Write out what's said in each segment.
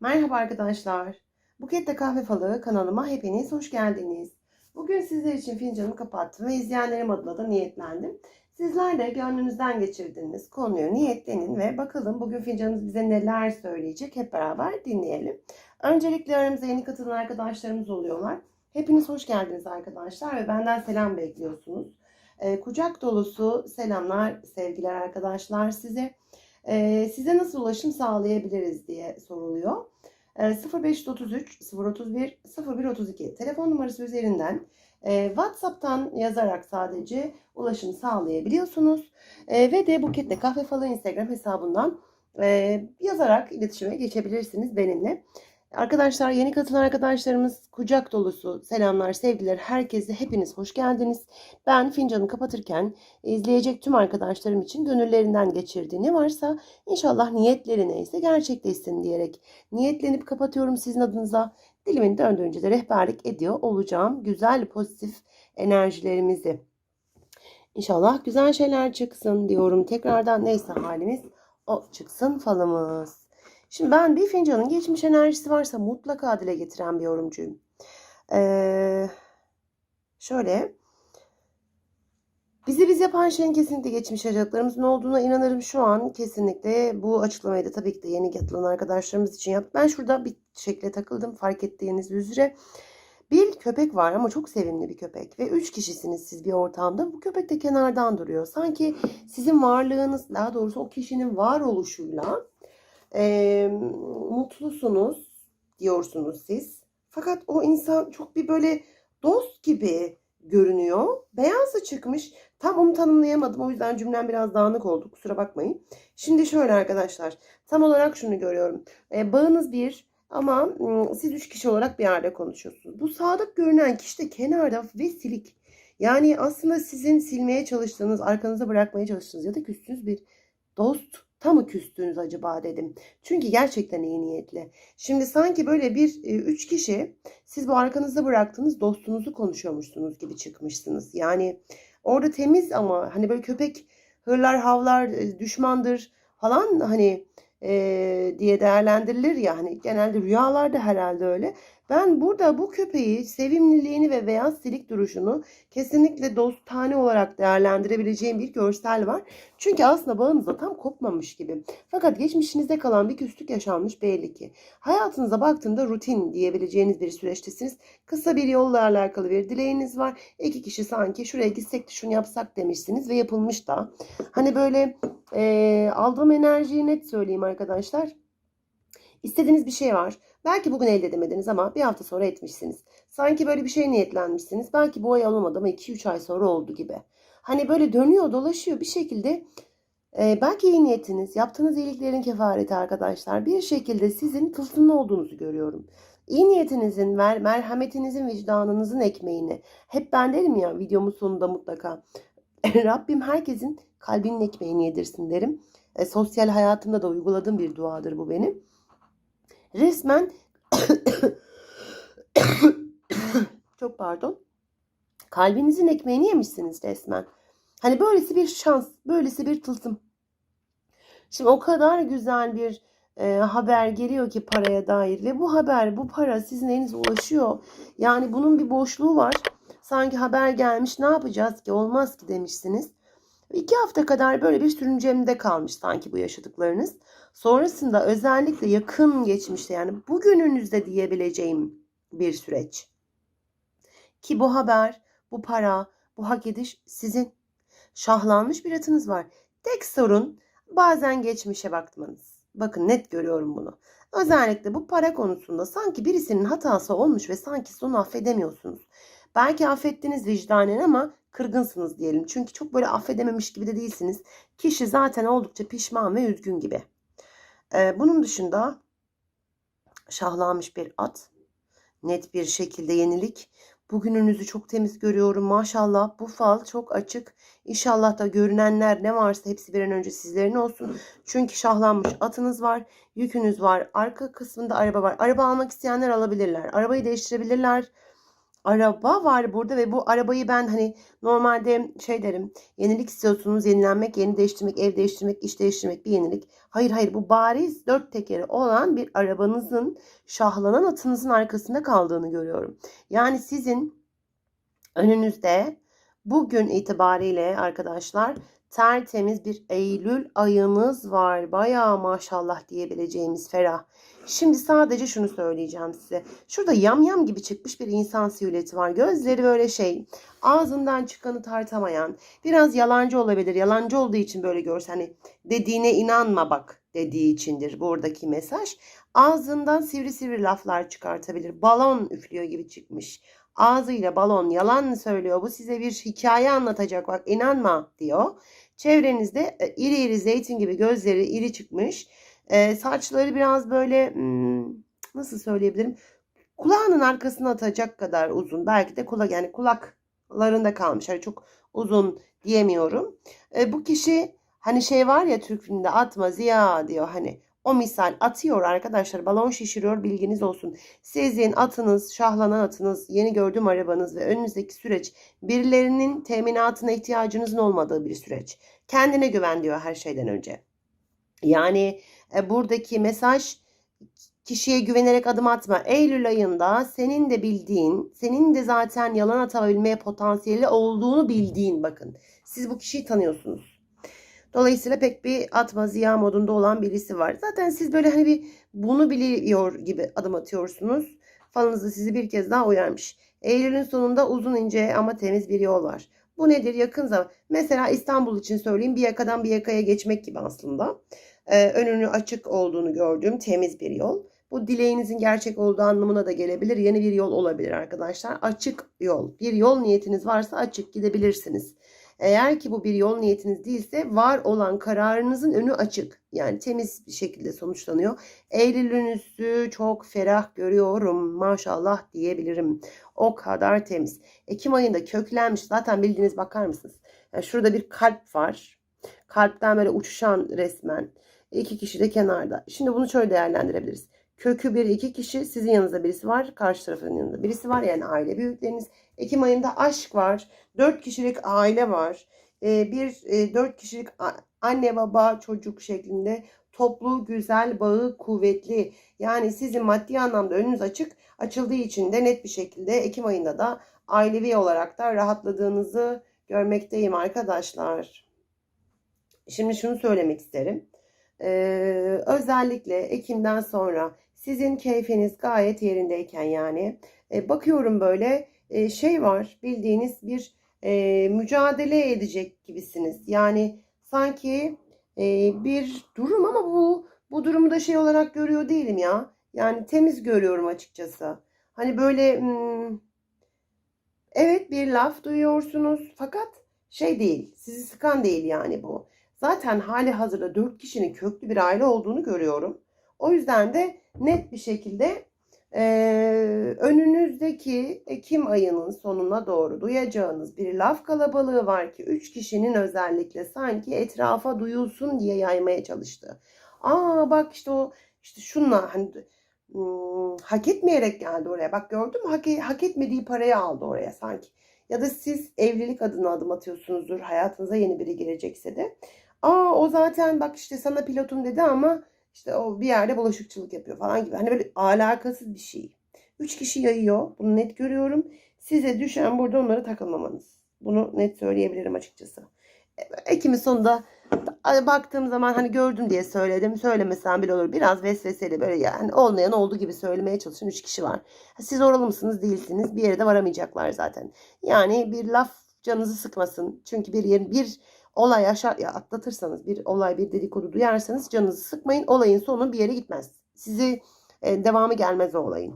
Merhaba arkadaşlar. Buket'te Kahve Falı kanalıma hepiniz hoş geldiniz. Bugün sizler için fincanımı kapattım ve izleyenlerim adına da niyetlendim. Sizler de gönlünüzden geçirdiğiniz konuyu niyetlenin ve bakalım bugün fincanımız bize neler söyleyecek hep beraber dinleyelim. Öncelikle aramıza yeni katılan arkadaşlarımız oluyorlar. Hepiniz hoş geldiniz arkadaşlar ve benden selam bekliyorsunuz. Ee, kucak dolusu selamlar, sevgiler arkadaşlar size. Ee, size nasıl ulaşım sağlayabiliriz diye soruluyor. Ee, 0533 031 0132 telefon numarası üzerinden e, WhatsApp'tan yazarak sadece ulaşım sağlayabiliyorsunuz. E, ve de Buket'te Kahve Falı Instagram hesabından e, yazarak iletişime geçebilirsiniz benimle. Arkadaşlar yeni katılan arkadaşlarımız kucak dolusu selamlar, sevgiler. Herkese hepiniz hoş geldiniz. Ben fincanı kapatırken izleyecek tüm arkadaşlarım için gönüllerinden geçirdiği ne varsa inşallah niyetleri neyse gerçekleşsin diyerek niyetlenip kapatıyorum sizin adınıza. Dilimin döndüğünce de rehberlik ediyor olacağım. Güzel pozitif enerjilerimizi. İnşallah güzel şeyler çıksın diyorum. Tekrardan neyse halimiz o çıksın falımız. Şimdi ben bir fincanın geçmiş enerjisi varsa mutlaka dile getiren bir yorumcuyum. Ee, şöyle bizi biz yapan şeyin kesinlikle geçmiş yaşadıklarımızın olduğuna inanırım şu an. Kesinlikle bu açıklamayı da tabii ki de yeni katılan arkadaşlarımız için yaptım. Ben şurada bir şekle takıldım fark ettiğiniz üzere. Bir köpek var ama çok sevimli bir köpek ve üç kişisiniz siz bir ortamda. Bu köpek de kenardan duruyor. Sanki sizin varlığınız, daha doğrusu o kişinin varoluşuyla e, mutlusunuz diyorsunuz siz. Fakat o insan çok bir böyle dost gibi görünüyor. Beyazı çıkmış. Tam onu tanımlayamadım. O yüzden cümlem biraz dağınık oldu. Kusura bakmayın. Şimdi şöyle arkadaşlar. Tam olarak şunu görüyorum. E, bağınız bir ama ım, siz üç kişi olarak bir yerde konuşuyorsunuz. Bu sadık görünen kişi de kenarda ve silik. Yani aslında sizin silmeye çalıştığınız, arkanıza bırakmaya çalıştığınız ya da küstüğünüz bir dost tam mı küstünüz acaba dedim. Çünkü gerçekten iyi niyetli. Şimdi sanki böyle bir e, üç kişi siz bu arkanızda bıraktığınız dostunuzu konuşuyormuşsunuz gibi çıkmışsınız. Yani orada temiz ama hani böyle köpek hırlar havlar e, düşmandır falan hani e, diye değerlendirilir ya hani genelde rüyalarda herhalde öyle. Ben burada bu köpeği sevimliliğini ve beyaz silik duruşunu kesinlikle dostane olarak değerlendirebileceğim bir görsel var. Çünkü aslında bağınızda tam kopmamış gibi. Fakat geçmişinizde kalan bir küslük yaşanmış belli ki. Hayatınıza baktığında rutin diyebileceğiniz bir süreçtesiniz. Kısa bir yolla alakalı bir dileğiniz var. İki kişi sanki şuraya gitsek de şunu yapsak demişsiniz ve yapılmış da. Hani böyle e, aldığım enerjiyi net söyleyeyim arkadaşlar. İstediğiniz bir şey var. Belki bugün elde edemediniz ama bir hafta sonra etmişsiniz. Sanki böyle bir şey niyetlenmişsiniz. Belki bu ay olamadı ama 2-3 ay sonra oldu gibi. Hani böyle dönüyor dolaşıyor bir şekilde e, belki iyi niyetiniz, yaptığınız iyiliklerin kefareti arkadaşlar. Bir şekilde sizin tılsımlı olduğunuzu görüyorum. İyi niyetinizin, mer merhametinizin, vicdanınızın ekmeğini. Hep ben derim ya videomun sonunda mutlaka. Rabbim herkesin kalbinin ekmeğini yedirsin derim. E, sosyal hayatımda da uyguladığım bir duadır bu benim. Resmen çok pardon. Kalbinizin ekmeğini yemişsiniz resmen. Hani böylesi bir şans, böylesi bir tılsım. Şimdi o kadar güzel bir e, haber geliyor ki paraya dair ve bu haber, bu para sizin elinize ulaşıyor. Yani bunun bir boşluğu var. Sanki haber gelmiş ne yapacağız ki olmaz ki demişsiniz. İki hafta kadar böyle bir sürüncemde kalmış sanki bu yaşadıklarınız. Sonrasında özellikle yakın geçmişte yani bugününüzde diyebileceğim bir süreç. Ki bu haber, bu para, bu hak ediş sizin. Şahlanmış bir atınız var. Tek sorun bazen geçmişe bakmanız. Bakın net görüyorum bunu. Özellikle bu para konusunda sanki birisinin hatası olmuş ve sanki onu affedemiyorsunuz. Belki affettiniz vicdanen ama kırgınsınız diyelim. Çünkü çok böyle affedememiş gibi de değilsiniz. Kişi zaten oldukça pişman ve üzgün gibi. Ee, bunun dışında şahlanmış bir at. Net bir şekilde yenilik. Bugününüzü çok temiz görüyorum. Maşallah bu fal çok açık. İnşallah da görünenler ne varsa hepsi bir an önce sizlerin olsun. Çünkü şahlanmış atınız var. Yükünüz var. Arka kısmında araba var. Araba almak isteyenler alabilirler. Arabayı değiştirebilirler. Araba var burada ve bu arabayı ben hani normalde şey derim yenilik istiyorsunuz yenilenmek yeni değiştirmek ev değiştirmek iş değiştirmek bir yenilik. Hayır hayır bu bariz dört tekeri olan bir arabanızın şahlanan atınızın arkasında kaldığını görüyorum. Yani sizin önünüzde bugün itibariyle arkadaşlar tertemiz bir Eylül ayınız var. Bayağı maşallah diyebileceğimiz ferah. Şimdi sadece şunu söyleyeceğim size. Şurada yamyam gibi çıkmış bir insan silüeti var. Gözleri böyle şey ağzından çıkanı tartamayan biraz yalancı olabilir. Yalancı olduğu için böyle görsen hani dediğine inanma bak dediği içindir buradaki mesaj. Ağzından sivri sivri laflar çıkartabilir. Balon üflüyor gibi çıkmış. Ağzıyla balon yalan söylüyor? Bu size bir hikaye anlatacak bak inanma diyor. Çevrenizde e, iri iri zeytin gibi gözleri iri çıkmış. E, saçları biraz böyle hmm, nasıl söyleyebilirim? Kulağının arkasına atacak kadar uzun. Belki de kulak yani kulaklarında kalmış. Hani çok uzun diyemiyorum. E, bu kişi hani şey var ya Türk filminde atma Ziya diyor hani o misal atıyor arkadaşlar balon şişiriyor bilginiz olsun. Sizin atınız, şahlanan atınız, yeni gördüğüm arabanız ve önünüzdeki süreç birilerinin teminatına ihtiyacınızın olmadığı bir süreç. Kendine güven diyor her şeyden önce. Yani e, buradaki mesaj kişiye güvenerek adım atma. Eylül ayında senin de bildiğin, senin de zaten yalan atabilmeye potansiyeli olduğunu bildiğin bakın. Siz bu kişiyi tanıyorsunuz. Dolayısıyla pek bir atma ziya modunda olan birisi var. Zaten siz böyle hani bir bunu biliyor gibi adım atıyorsunuz. Falınız da sizi bir kez daha uyarmış. Eylül'ün sonunda uzun ince ama temiz bir yol var. Bu nedir? Yakın zaman. Mesela İstanbul için söyleyeyim bir yakadan bir yakaya geçmek gibi aslında. Ee, önünü açık olduğunu gördüğüm temiz bir yol. Bu dileğinizin gerçek olduğu anlamına da gelebilir. Yeni bir yol olabilir arkadaşlar. Açık yol. Bir yol niyetiniz varsa açık gidebilirsiniz. Eğer ki bu bir yol niyetiniz değilse var olan kararınızın önü açık. Yani temiz bir şekilde sonuçlanıyor. Eylül'ünüzü çok ferah görüyorum maşallah diyebilirim. O kadar temiz. Ekim ayında köklenmiş zaten bildiğiniz bakar mısınız? Yani şurada bir kalp var. Kalpten böyle uçuşan resmen. İki kişi de kenarda. Şimdi bunu şöyle değerlendirebiliriz. Kökü bir iki kişi sizin yanınızda birisi var. Karşı tarafın yanında birisi var. Yani aile büyükleriniz. Ekim ayında aşk var. Dört kişilik aile var. Ee, bir e, dört kişilik anne baba çocuk şeklinde toplu güzel bağı kuvvetli. Yani sizin maddi anlamda önünüz açık açıldığı için de net bir şekilde Ekim ayında da ailevi olarak da rahatladığınızı görmekteyim arkadaşlar. Şimdi şunu söylemek isterim. Ee, özellikle Ekim'den sonra sizin keyfiniz gayet yerindeyken yani e, bakıyorum böyle e, şey var bildiğiniz bir e, mücadele edecek gibisiniz. Yani sanki e, bir durum ama bu bu durumu da şey olarak görüyor değilim ya. Yani temiz görüyorum açıkçası. Hani böyle hmm, evet bir laf duyuyorsunuz fakat şey değil sizi sıkan değil yani bu. Zaten hali hazırda dört kişinin köklü bir aile olduğunu görüyorum. O yüzden de net bir şekilde ee, önünüzdeki Ekim ayının sonuna doğru duyacağınız bir laf kalabalığı var ki 3 kişinin özellikle sanki etrafa duyulsun diye yaymaya çalıştı. Aa bak işte o işte şunla hani hmm, hak etmeyerek geldi oraya. Bak gördün mü hak, hak etmediği parayı aldı oraya sanki. Ya da siz evlilik adına adım atıyorsunuzdur. Hayatınıza yeni biri girecekse de. Aa o zaten bak işte sana pilotum dedi ama işte o bir yerde bulaşıkçılık yapıyor falan gibi. Hani böyle alakasız bir şey. Üç kişi yayıyor. Bunu net görüyorum. Size düşen burada onları takılmamanız. Bunu net söyleyebilirim açıkçası. Ekim'in sonunda baktığım zaman hani gördüm diye söyledim. Söylemesem bile olur. Biraz vesveseli böyle yani olmayan olduğu gibi söylemeye çalışan üç kişi var. Siz oralı mısınız değilsiniz. Bir yere de varamayacaklar zaten. Yani bir laf canınızı sıkmasın. Çünkü bir yerin bir olay aşağı ya atlatırsanız bir olay bir dedikodu duyarsanız canınızı sıkmayın. Olayın sonu bir yere gitmez. Sizi e, devamı gelmez o olayın.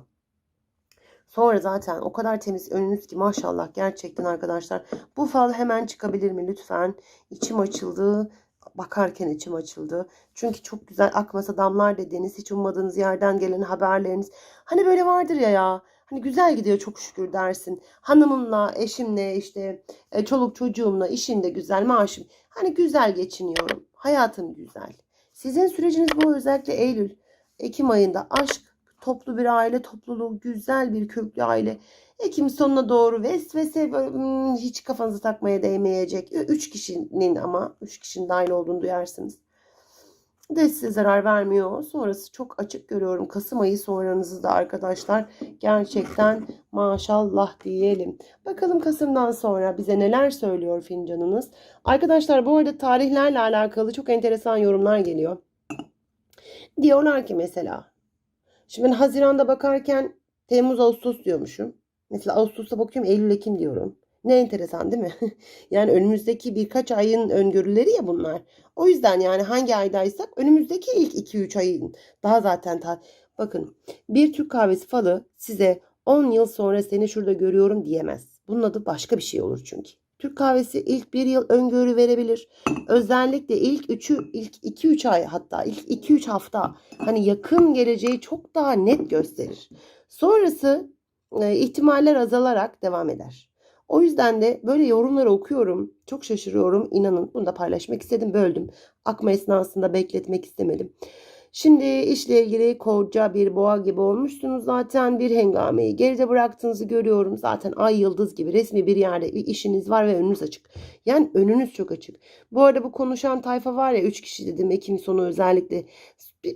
Sonra zaten o kadar temiz önünüz ki maşallah gerçekten arkadaşlar. Bu fal hemen çıkabilir mi lütfen? İçim açıldı. Bakarken içim açıldı. Çünkü çok güzel akmasa damlar dediğiniz hiç ummadığınız yerden gelen haberleriniz. Hani böyle vardır ya ya. Hani güzel gidiyor çok şükür dersin. Hanımımla, eşimle, işte e, çoluk çocuğumla, işim de güzel, maaşım. Hani güzel geçiniyorum. Hayatım güzel. Sizin süreciniz bu özellikle Eylül, Ekim ayında aşk, toplu bir aile topluluğu, güzel bir köklü aile. Ekim sonuna doğru vesvese hmm, hiç kafanızı takmaya değmeyecek. Üç kişinin ama üç kişinin dahil olduğunu duyarsınız. De size zarar vermiyor. Sonrası çok açık görüyorum. Kasım ayı sonranızı da arkadaşlar gerçekten maşallah diyelim. Bakalım Kasım'dan sonra bize neler söylüyor fincanınız. Arkadaşlar bu arada tarihlerle alakalı çok enteresan yorumlar geliyor. Diyorlar ki mesela. Şimdi ben Haziran'da bakarken Temmuz Ağustos diyormuşum. Mesela Ağustos'a bakıyorum Eylül Ekim diyorum. Ne enteresan değil mi? yani önümüzdeki birkaç ayın öngörüleri ya bunlar. O yüzden yani hangi aydaysak önümüzdeki ilk 2-3 ayın daha zaten ta bakın bir Türk kahvesi falı size 10 yıl sonra seni şurada görüyorum diyemez. Bunun adı başka bir şey olur çünkü. Türk kahvesi ilk bir yıl öngörü verebilir. Özellikle ilk 3'ü ilk 2-3 ay hatta ilk 2-3 hafta hani yakın geleceği çok daha net gösterir. Sonrası e, ihtimaller azalarak devam eder. O yüzden de böyle yorumları okuyorum. Çok şaşırıyorum. İnanın bunu da paylaşmak istedim. Böldüm. Akma esnasında bekletmek istemedim. Şimdi işle ilgili koca bir boğa gibi olmuşsunuz zaten. Bir hengameyi geride bıraktığınızı görüyorum. Zaten ay yıldız gibi resmi bir yerde bir işiniz var ve önünüz açık. Yani önünüz çok açık. Bu arada bu konuşan tayfa var ya 3 kişi dedim Ekim sonu özellikle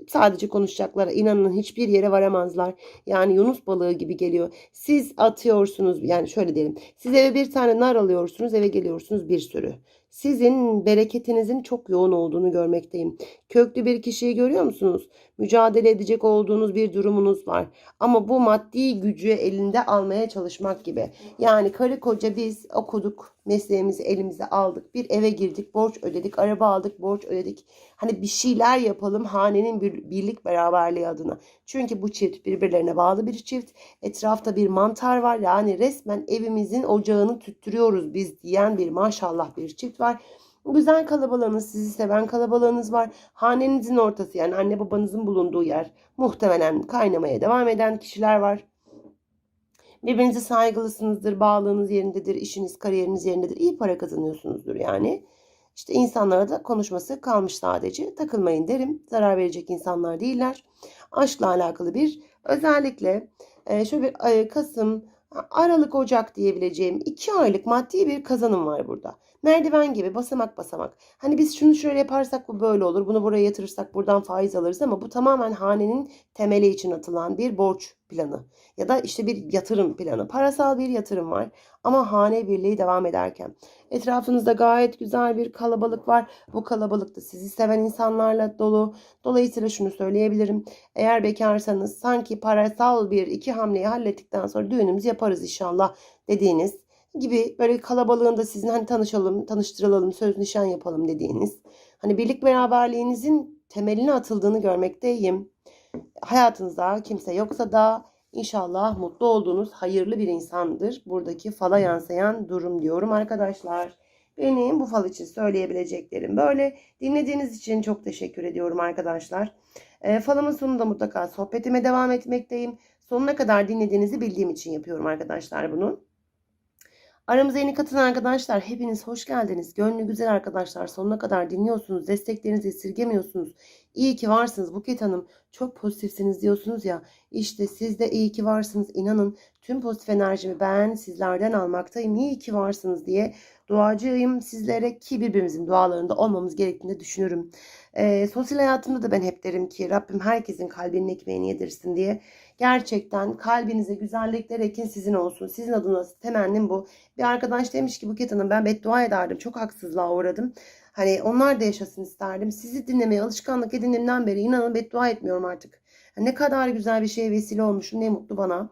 sadece konuşacaklar. İnanın hiçbir yere varamazlar. Yani Yunus balığı gibi geliyor. Siz atıyorsunuz yani şöyle diyelim. Siz eve bir tane nar alıyorsunuz eve geliyorsunuz bir sürü. Sizin bereketinizin çok yoğun olduğunu görmekteyim. Köklü bir kişiyi görüyor musunuz? Mücadele edecek olduğunuz bir durumunuz var. Ama bu maddi gücü elinde almaya çalışmak gibi. Yani karı koca biz okuduk, mesleğimizi elimize aldık, bir eve girdik, borç ödedik, araba aldık, borç ödedik. Hani bir şeyler yapalım hanenin bir birlik beraberliği adına. Çünkü bu çift birbirlerine bağlı bir çift. Etrafta bir mantar var. Yani resmen evimizin ocağını tüttürüyoruz biz diyen bir maşallah bir çift var. Güzel kalabalığınız, sizi seven kalabalığınız var. Hanenizin ortası yani anne babanızın bulunduğu yer. Muhtemelen kaynamaya devam eden kişiler var. Birbirinize saygılısınızdır, bağlığınız yerindedir, işiniz, kariyeriniz yerindedir. İyi para kazanıyorsunuzdur yani. İşte insanlara da konuşması kalmış sadece. Takılmayın derim. Zarar verecek insanlar değiller. Aşkla alakalı bir özellikle e, şöyle bir e, Kasım, Aralık, Ocak diyebileceğim iki aylık maddi bir kazanım var burada. Merdiven gibi basamak basamak. Hani biz şunu şöyle yaparsak bu böyle olur. Bunu buraya yatırırsak buradan faiz alırız ama bu tamamen hanenin temeli için atılan bir borç planı. Ya da işte bir yatırım planı. Parasal bir yatırım var. Ama hane birliği devam ederken. Etrafınızda gayet güzel bir kalabalık var. Bu kalabalıkta sizi seven insanlarla dolu. Dolayısıyla şunu söyleyebilirim. Eğer bekarsanız sanki parasal bir iki hamleyi hallettikten sonra düğünümüzü yaparız inşallah dediğiniz gibi böyle kalabalığında sizin hani tanışalım, tanıştıralım, söz nişan yapalım dediğiniz. Hani birlik beraberliğinizin temeline atıldığını görmekteyim. Hayatınızda kimse yoksa da inşallah mutlu olduğunuz hayırlı bir insandır. Buradaki fala yansıyan durum diyorum arkadaşlar. Benim bu fal için söyleyebileceklerim böyle. Dinlediğiniz için çok teşekkür ediyorum arkadaşlar. E, falımın sonunda mutlaka sohbetime devam etmekteyim. Sonuna kadar dinlediğinizi bildiğim için yapıyorum arkadaşlar bunu. Aramıza yeni katılan arkadaşlar hepiniz hoş geldiniz. Gönlü güzel arkadaşlar sonuna kadar dinliyorsunuz. Desteklerinizi esirgemiyorsunuz. İyi ki varsınız Buket Hanım. Çok pozitifsiniz diyorsunuz ya. İşte siz de iyi ki varsınız. İnanın tüm pozitif enerjimi ben sizlerden almaktayım. İyi ki varsınız diye duacıyım sizlere ki birbirimizin dualarında olmamız gerektiğini düşünürüm. E, sosyal hayatımda da ben hep derim ki Rabbim herkesin kalbinin ekmeğini yedirsin diye. Gerçekten kalbinize güzellikler ekin sizin olsun. Sizin adına temennim bu. Bir arkadaş demiş ki Buket Hanım ben beddua ederdim. Çok haksızlığa uğradım. Hani onlar da yaşasın isterdim. Sizi dinlemeye alışkanlık edinimden beri inanın beddua etmiyorum artık. Ne kadar güzel bir şeye vesile olmuşum. Ne mutlu bana.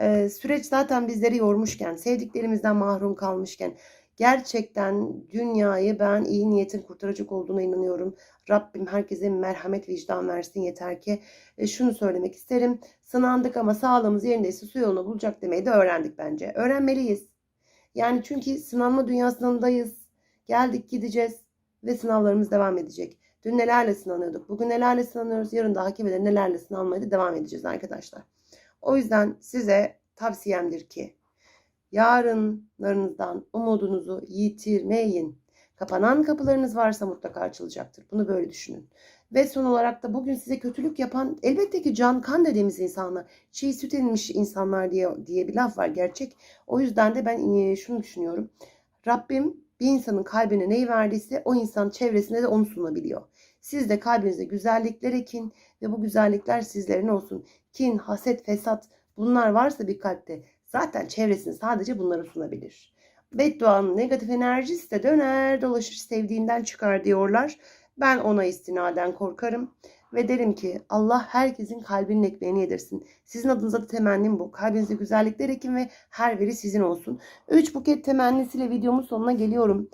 Ee, süreç zaten bizleri yormuşken, sevdiklerimizden mahrum kalmışken gerçekten dünyayı ben iyi niyetin kurtaracak olduğuna inanıyorum. Rabbim herkese merhamet vicdan versin yeter ki. E, şunu söylemek isterim. Sınandık ama sağlığımız yerindeyse su yolunu bulacak demeyi de öğrendik bence. Öğrenmeliyiz. Yani çünkü sınanma dünyasındayız. Geldik gideceğiz ve sınavlarımız devam edecek. Dün nelerle sınanıyorduk. Bugün nelerle sınanıyoruz. Yarın da hakimede nelerle sınanmaya da devam edeceğiz arkadaşlar. O yüzden size tavsiyemdir ki yarınlarınızdan umudunuzu yitirmeyin. Kapanan kapılarınız varsa mutlaka açılacaktır. Bunu böyle düşünün. Ve son olarak da bugün size kötülük yapan elbette ki can kan dediğimiz insanlar. Çiğ süt emmiş insanlar diye, diye bir laf var gerçek. O yüzden de ben e, şunu düşünüyorum. Rabbim bir insanın kalbine neyi verdiyse o insan çevresinde de onu sunabiliyor. Siz de kalbinize güzellikler ekin ve bu güzellikler sizlerin olsun. Kin, haset, fesat bunlar varsa bir kalpte zaten çevresini sadece bunları sunabilir. Bedduanın negatif enerjisi de döner dolaşır sevdiğinden çıkar diyorlar. Ben ona istinaden korkarım ve derim ki Allah herkesin kalbinin ekmeğini yedirsin. Sizin adınıza da temennim bu. Kalbinize güzellikler ekin ve her biri sizin olsun. 3 buket temennisiyle videomun sonuna geliyorum.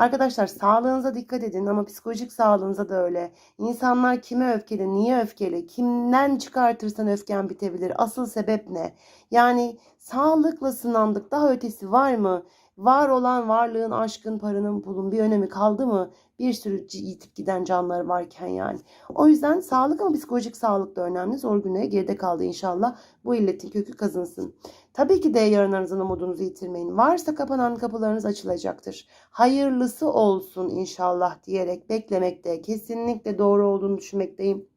Arkadaşlar sağlığınıza dikkat edin ama psikolojik sağlığınıza da öyle. İnsanlar kime öfkeli, niye öfkeli, kimden çıkartırsan öfken bitebilir. Asıl sebep ne? Yani sağlıkla sınandık. Daha ötesi var mı? Var olan varlığın, aşkın, paranın, pulun bir önemi kaldı mı? Bir sürü yitip giden canlar varken yani. O yüzden sağlık ama psikolojik sağlık da önemli. Zor günlere geride kaldı inşallah. Bu illetin kökü kazınsın. Tabii ki de yarınlarınızın umudunuzu yitirmeyin. Varsa kapanan kapılarınız açılacaktır. Hayırlısı olsun inşallah diyerek beklemekte kesinlikle doğru olduğunu düşünmekteyim.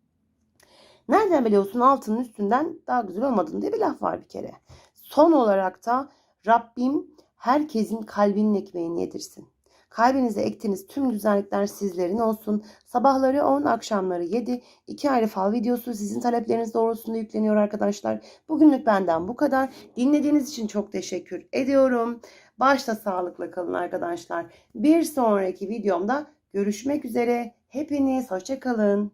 Nereden biliyorsun altının üstünden daha güzel olmadığını diye bir laf var bir kere. Son olarak da Rabbim herkesin kalbinin ekmeğini yedirsin. Kalbinize ektiğiniz tüm güzellikler sizlerin olsun. Sabahları 10, akşamları 7. İki ayrı fal videosu sizin talepleriniz doğrultusunda yükleniyor arkadaşlar. Bugünlük benden bu kadar. Dinlediğiniz için çok teşekkür ediyorum. Başta sağlıkla kalın arkadaşlar. Bir sonraki videomda görüşmek üzere. Hepiniz hoşçakalın.